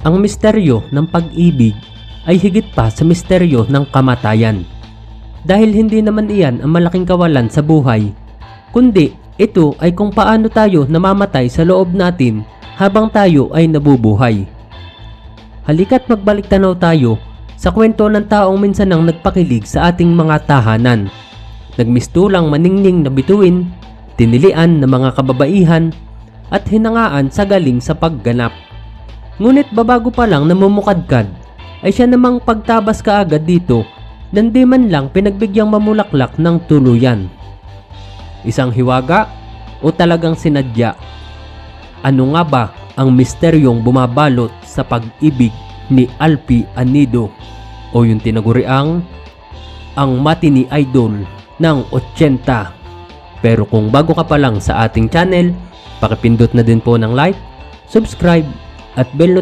ang misteryo ng pag-ibig ay higit pa sa misteryo ng kamatayan. Dahil hindi naman iyan ang malaking kawalan sa buhay, kundi ito ay kung paano tayo namamatay sa loob natin habang tayo ay nabubuhay. Halika't magbalik tanaw tayo sa kwento ng taong minsan ang nagpakilig sa ating mga tahanan. Nagmistulang maningning na bituin, tinilian ng mga kababaihan, at hinangaan sa galing sa pagganap. Ngunit babago pa lang namumukadkad, ay siya namang pagtabas kaagad dito nang di man lang pinagbigyan mamulaklak ng tuluyan. Isang hiwaga o talagang sinadya? Ano nga ba ang misteryong bumabalot sa pag-ibig ni Alpi Anido o yung tinaguriang ang matini idol ng 80. Pero kung bago ka pa lang sa ating channel, pakipindot na din po ng like, subscribe at bell